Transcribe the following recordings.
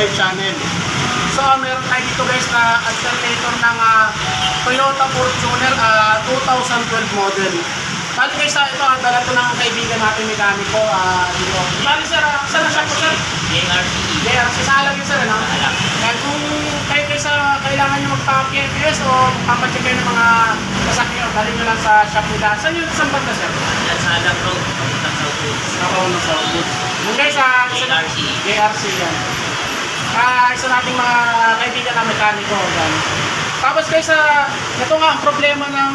my channel. So uh, meron tayo dito guys na alternator ng uh, Toyota Fortuner uh, 2012 model. Bali guys, uh, ito, uh, dala to ng kaibigan natin mekaniko uh, dito. Bali sir, uh, saan na siya po sir? JRT. Yeah, sa salag yun sir, ano? Alam. Kaya kung kayo guys uh, kailangan nyo magpa-PFS o papacheck kayo ng mga sasakyan, dali nyo lang sa shop nila. Saan yun? Saan banda sir? Sa Alam Road. Papuntang South Woods. Sa booth. Yung guys, ah, na, JRC. JRC yan. Ah, isa nating mga kaibigan na mekaniko. Yan. Tapos guys, ah, ito nga ang problema ng,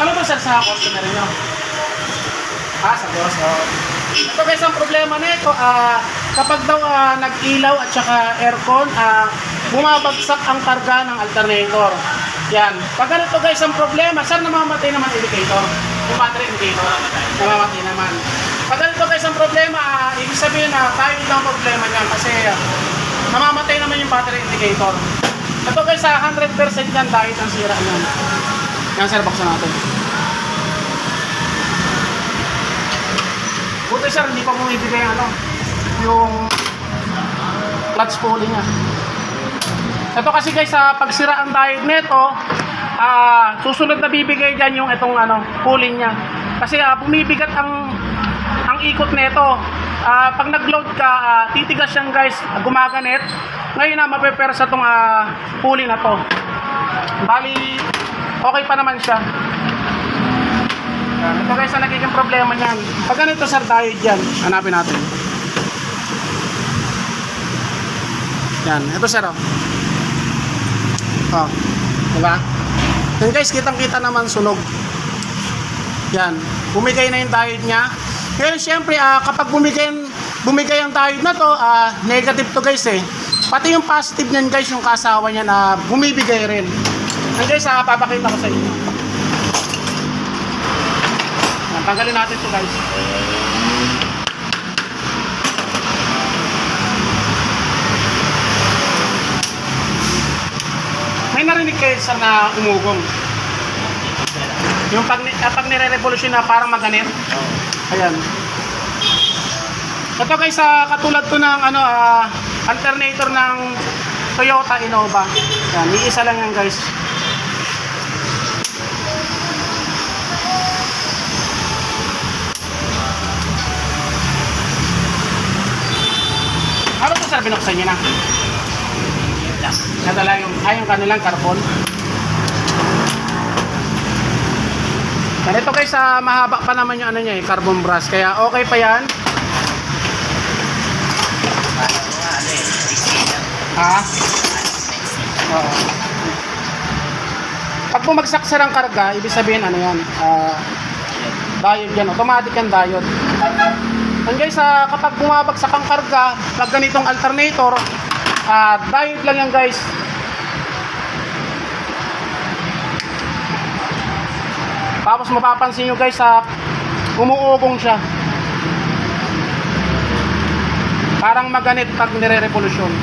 ano ba sir sa customer nyo? Ah, sa boss, oh. Ito guys, ang problema nito, ah, kapag daw ah, nag-ilaw at saka aircon, ah, bumabagsak ang karga ng alternator. Yan. Pag ganito guys, ang problema, saan namamatay naman indicator? Battery indicator. Namamatay naman. Pag ganito guys, ang problema, ah, ibig sabihin na tayo lang ang problema niyan kasi ah, namamatay naman yung battery indicator. Ito guys, ah, 100% yan dahil ang sira niyan. Yan sir, buksan natin. Buti sir, hindi pa bumibigay ano, yung clutch pulley niya. Ito kasi guys, sa pagsira ang diode nito, ah susunod na bibigay diyan yung itong ano, pulley niya. Kasi ah, bumibigat ang ang ikot nito. Ah, pag nag-load ka, ah, titigas siyang guys, gumaganit. Ngayon na mapepera sa tong ah, pulley na to. Bali, okay pa naman siya. Yan. Ito guys ang nagiging problema niyan. Pag ganito sir diode dyan, hanapin natin. Yan, ito sir oh. Oh, diba? Yan guys, kitang-kita naman sunog. Yan, bumigay na yung diode niya. Pero syempre, ah, kapag bumigay, bumigay ang diode na to, ah, negative to guys eh. Pati yung positive niyan guys, yung kasawa niya na bumibigay rin. Yan guys, ah, papakita ko sa inyo. Tanggalin natin to guys. May narinig kayo sa na umugong. Yung pag, ah, pag nire-revolution na parang maganit. Ayan. Ito guys, sa katulad to ng ano, ah, alternator ng Toyota Innova. Yan, iisa lang yan guys. Ano to sir, binuksan niyo na? Nadala yung, ay yung kanilang carbon. Ganito guys, ah, mahaba pa naman yung ano niya, eh, carbon brush. Kaya okay pa yan. Parang mga. 60 lang. Ha? 60. Oo. Pag bumagsak sa ng karga, ibig sabihin ano yan, ah, diode yan, automatic yan diode. And guys, ah, kapag bumabagsak ang karga, pag ganitong alternator, ah, diode lang yan guys. Tapos mapapansin nyo guys, sa umuugong siya. Parang maganit pag nire-revolusyon.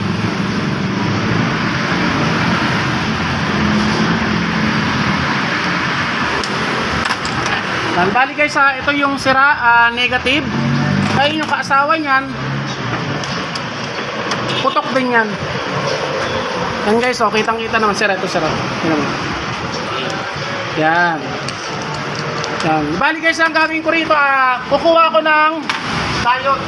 Bali guys, ah, ito yung sira, ah, negative. Kaya yung kaasawa niyan, putok din yan. Yan guys, oh, kitang kita naman sira, ito sira. Yan. Yan. Yan. Bali guys, ang gagawin ko rito, ah, kukuha ko ng diode.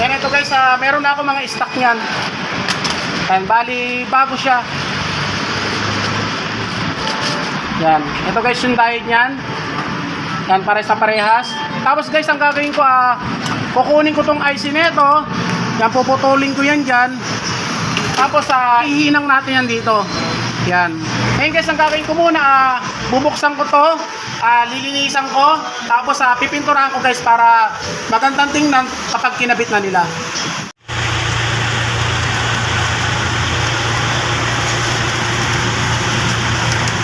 Yan ito guys, ah, meron na ako mga stock niyan. Yan, bali bago siya. Yan. Ito guys yung diode niyan. Yan, pare sa parehas. Tapos guys, ang gagawin ko, ah, kukunin ko tong IC nito. Yan, puputulin ko yan dyan. Tapos, ah, ihinang natin yan dito. Yan. Ngayon guys, ang gagawin ko muna, ah, bubuksan ko to. Ah, lilinisan ko. Tapos, ah, pipinturahan ko guys para magandang tingnan kapag kinabit na nila.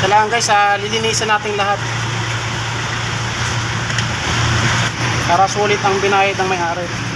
Kailangan guys, ah, lilinisan natin lahat. Para sulit ang binayad ng may-ari.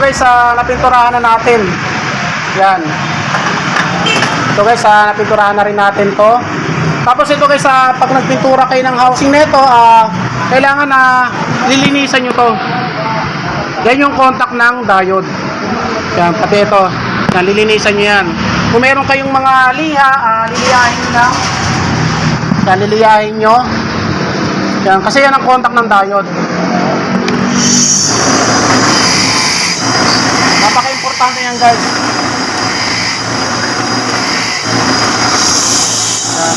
Guys, sa napinturahan na natin. Yan. Ito guys, sa napinturahan na rin natin to. Tapos ito guys, sa pag nagpintura kayo ng housing nito, ah, kailangan na lilinisan nyo to. Yan yung contact ng diode. Yan, pati ito. Yan, lilinisan nyo yan. Kung meron kayong mga liha, ah, liliyahin lang. Yan, liliyahin nyo. Yan, kasi yan ang contact ng diode. Napaka-importante yan guys. Yan.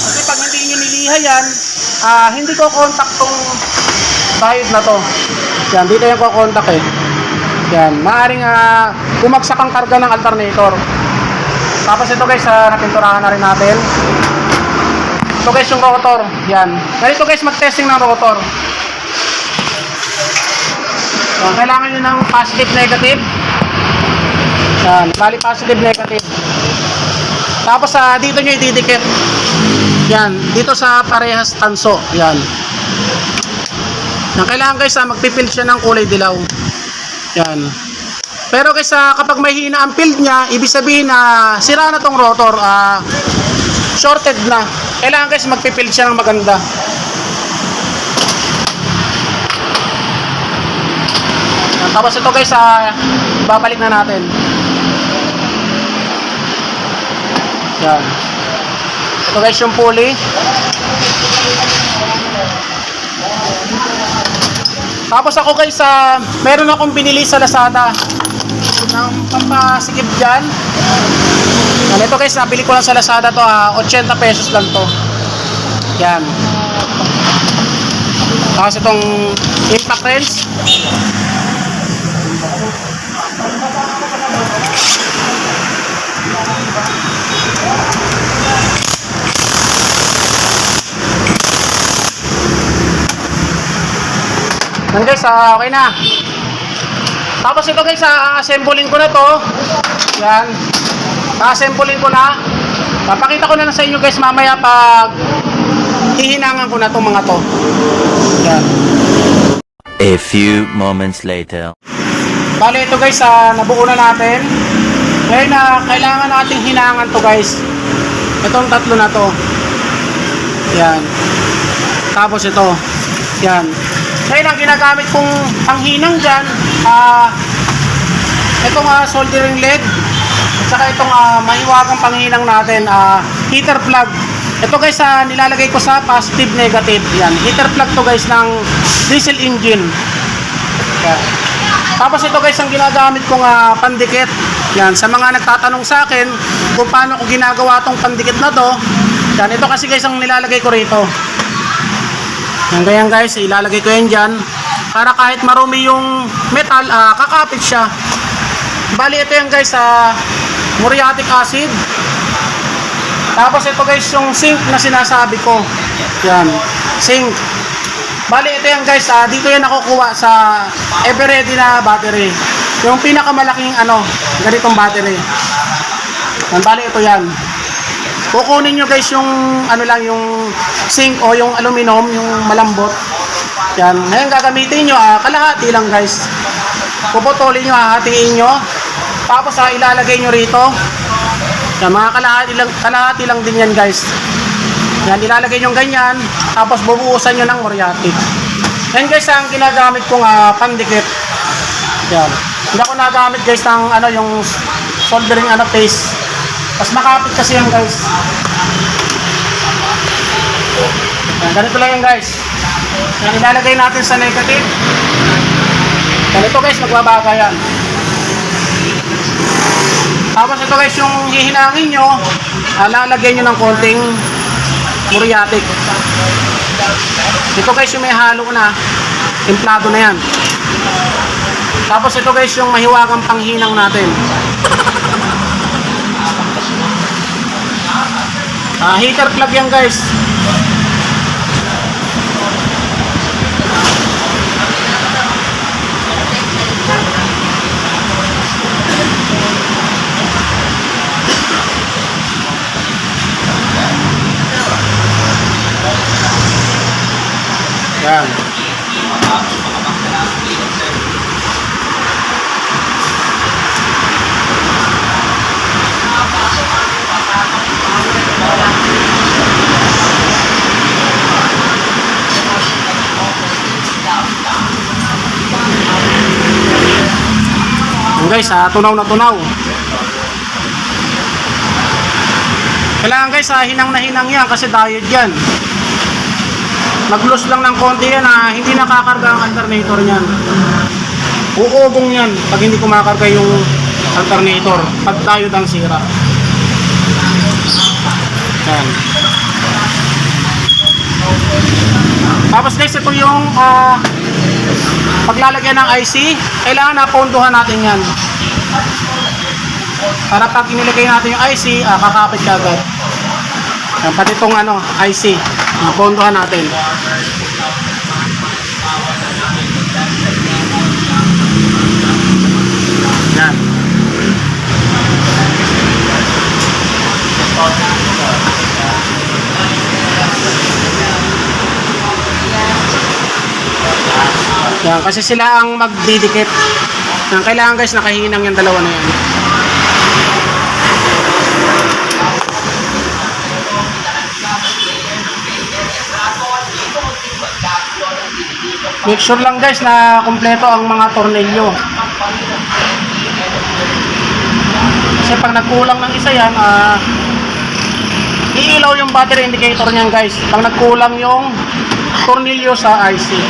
Kasi pag hindi nyo niliha yan, ah, hindi ko contact tong diode na to. Yan, dito yung ko-contact eh. Yan, maaring uh, bumagsak ang karga ng alternator. Tapos ito guys, uh, napinturahan na rin natin. Ito guys yung rotor. Yan. Ganito guys mag-testing ng rotor. Yan, kailangan nyo ng positive negative. Yan, bali positive negative. Tapos sa dito nyo ididikit. Yan, dito sa parehas tanso. Yan. Yan, kailangan guys ah, magpipild siya ng kulay dilaw. Yan. Pero guys, ah, kapag may hina ang field niya, ibig sabihin na sira na tong rotor, ah, shorted na. Kailangan guys magpipild siya ng maganda. Tapos ito guys, ah, babalik na natin. Yan. Ito guys yung pulley. Tapos ako guys, ah, meron akong binili sa Lazada ng pampasikip dyan. Yan, ito guys, nabili ko lang sa Lazada to, ah, 80 pesos lang to. Yan. Tapos itong impact wrench. Yan guys, ah, okay na. Tapos ito guys, ah, assemblein ko na to. Yan. Assemblein ko na. Papakita ko na lang sa inyo guys mamaya pag hihinangan ko na tong mga to. Yan. A few moments later. Bale ito guys, ah, nabuo na natin. Ngayon na kailangan nating hinangan to guys. Itong tatlo na to. Yan. Tapos ito. Yan. Ngayon ang ginagamit kong panghinang dyan, ah, itong ah, soldering lead, at saka itong ah, mahiwagang panghinang natin, ah, heater plug. Ito guys, ah, nilalagay ko sa positive negative. Yan. Heater plug to guys ng diesel engine. Yan. Tapos ito guys ang ginagamit kong ah, pandikit. Yan, sa mga nagtatanong sa akin kung paano ko ginagawa tong pandikit na to. Yan, ito kasi guys ang nilalagay ko rito. Ganyan guys, ilalagay ko yan dyan. Para kahit marumi yung metal, ah, kakapit siya. Bali ito yan guys, sa muriatic acid. Tapos ito guys yung zinc na sinasabi ko. Yan, zinc. Bali, ito yan guys, ah, dito yan nakukuha sa Everready na battery. Yung pinakamalaking ano, ganitong battery. Yan, bali, ito yan. Kukunin nyo guys yung ano lang, yung zinc o yung aluminum, yung malambot. Yan, ngayon gagamitin nyo, ah, kalahati lang guys. Puputulin nyo, hahatiin nyo. Tapos ah, ilalagay nyo rito. Yan, mga kalahati lang, kalahati lang din yan guys. Yan, ilalagay nyo ganyan, tapos bubuusan nyo ng moriatic. Yan guys, ang ginagamit kong uh, pandikit. Yan. Hindi ako nagamit guys ng ano, yung soldering ano, paste. Mas makapit kasi yan guys. Yan, ganito lang yan guys. Yan, ilalagay natin sa negative. Ganito guys, magbabaga yan. Tapos ito guys, yung hihinangin nyo, uh, lalagyan nyo ng konting muriatic. Ito guys yung may halo na, templado na yan. Tapos ito guys yung mahiwagang panghinang natin. Ah, heater plug yan guys. Yan. guys ha, tunaw na tunaw. Kailangan guys ha, hinang na hinang yan kasi diet yan. Nag lang ng konti yan ha, hindi nakakarga ang alternator niyan. Uubong yan pag hindi kumakarga yung alternator pag diode ang sira. Yan. Tapos guys, ito yung ah, paglalagyan ng IC, kailangan na ponduhan natin yan. Para pag inilagay natin yung IC, ah, kakapit ka agad. Yan, pati itong ano, IC, ah, ponduhan natin. Yan. Yan, kasi sila ang magdidikit. Yan, kailangan guys nakahinang yung dalawa na yan. Make sure lang guys na kumpleto ang mga tornilyo. Kasi pag nagkulang ng isa yan, ah, iilaw yung battery indicator niyan guys. Pag nagkulang yung tornilyo sa IC.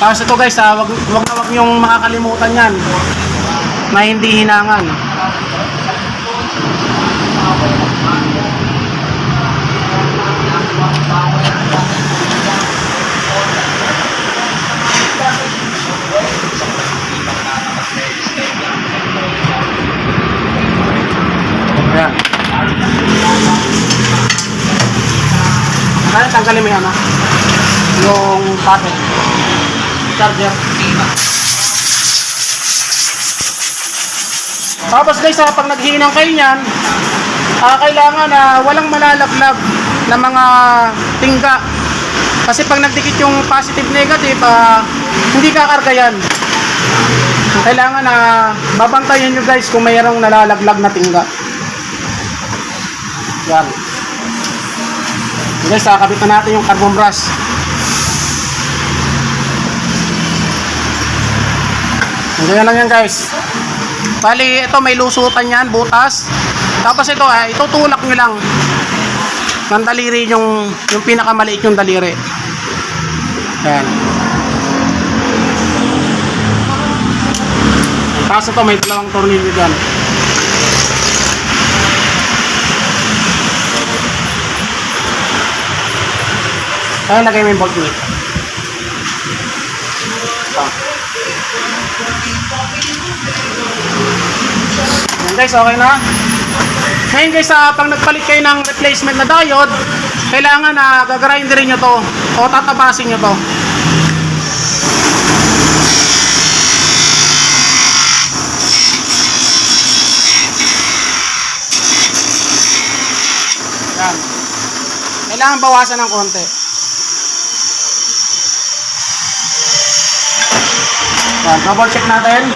Tapos ito guys, ah, wag, wag na wag niyong makakalimutan yan na hindi hinangan. Ayan. Kaya tanggalin mo yan, ah. Yung pattern. Charger. Tapos guys, ah, pag naghinang kayo niyan, ah, kailangan na walang malalaglag na mga tingga. Kasi pag nagdikit yung positive negative, ah, hindi kakarga yan. Kailangan na babantayan nyo guys kung mayroong nalalaglag na tingga. Yan. Guys, kakabit na natin yung carbon brush. Ganyan lang yan guys. Bali, ito may lusutan yan, butas. Tapos ito, ay itutulak nyo lang ng daliri yung, yung pinakamaliit yung daliri. Yan. Tapos ito, may dalawang tornilyo dyan. Kaya lagay mo yung bolt nito. Yan guys, okay na. Ngayon guys, ah, pag nagpalit kayo ng replacement na diode, kailangan na gagrinderin nyo to o tatabasin nyo to. Yan. Kailangan bawasan ng konti. Yan, double check natin.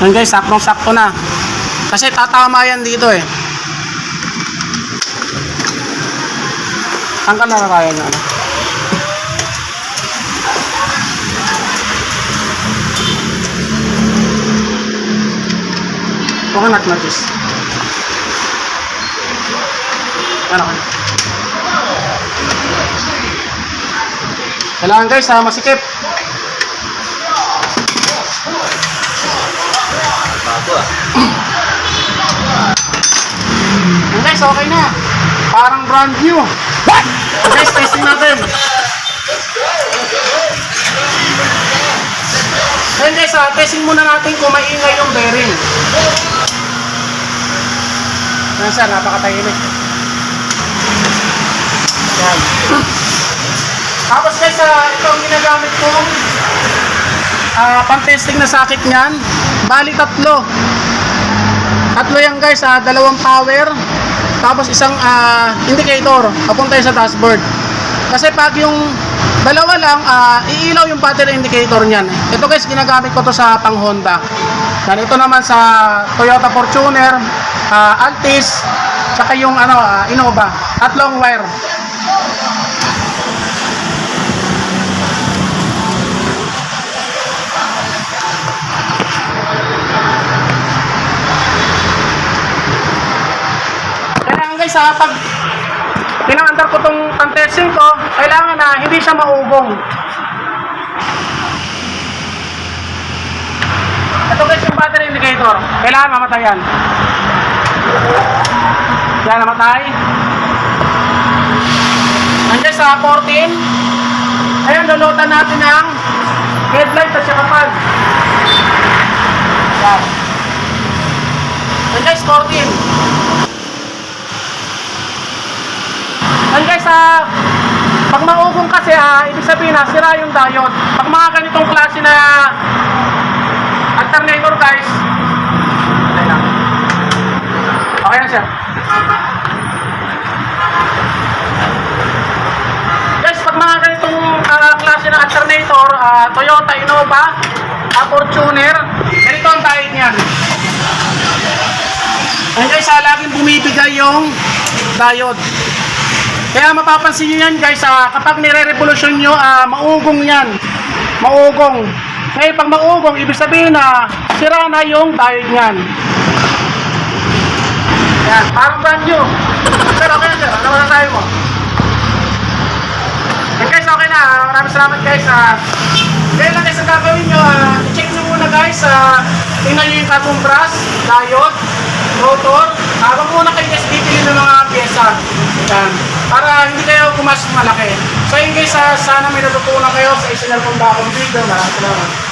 Yan guys, saktong-sakto na. Kasi tatama yan dito eh. Saan ka nakakaya niya? Ano? Huwag ka nat-notice. Ano ka? Kailangan guys, ha, masikip. Guys, okay na. Parang brand new. What? Guys, testing natin. Yan guys, ah, testing muna natin kung maingay yung bearing. Yan sir, napakatahimik. Yan. Tapos guys, ah, ito ang ginagamit kong ah, pang-testing na sakit niyan. Bali tatlo. Tatlo yan guys, ah, dalawang power, tapos isang ah, indicator, papunta sa dashboard. Kasi pag yung dalawa lang, ah, iilaw yung battery indicator niyan. Ito guys, ginagamit ko to sa pang Honda. Yan, ito naman sa Toyota Fortuner, ah, Altis, saka yung ano, ah, Innova, tatlong wire. Ah, pag pinaandar ko tong pang-testing ko, kailangan na hindi siya maugong. Ito guys yung battery indicator. Kailangan mamatay yan. Yan, namatay. Nandiyan sa 14. Ayan, lulutan natin ang headlight at saka pan. Yan. Nandiyan sa 14. Yan guys, ah, pag maugong kasi, ah, ibig sabihin na sira yung diode. Pag mga ganitong klase na alternator guys, okay lang. Okay na siya. Guys, pag mga ganitong ah, klase ng alternator, ah, Toyota Innova, uh, Fortuner, ganito ang diode niyan. Ayan guys, ah, laging bumibigay yung diode. Kaya mapapansin nyo yan guys, ah, kapag nire-revolution nyo, ah, maugong yan. Maugong. Ngayon pag maugong, ibig sabihin na sira na yung diode niyan. Yan, parang brand new. Sir, okay na sir. Ano na tayo mo? Yan guys, okay na. Ah, Maraming salamat guys. Ah, Kaya lang guys, ang gagawin nyo, ah, check nyo muna guys. Ah, tingnan nyo yung katong brass, diode, rotor. Ah, wag muna kayo guys bibili ng mga pyesa. Yan. Para hindi kayo pumasok malaki. So yun guys, ah, sana may natutunan kayo sa isinal kong bakong video. Maraming salamat.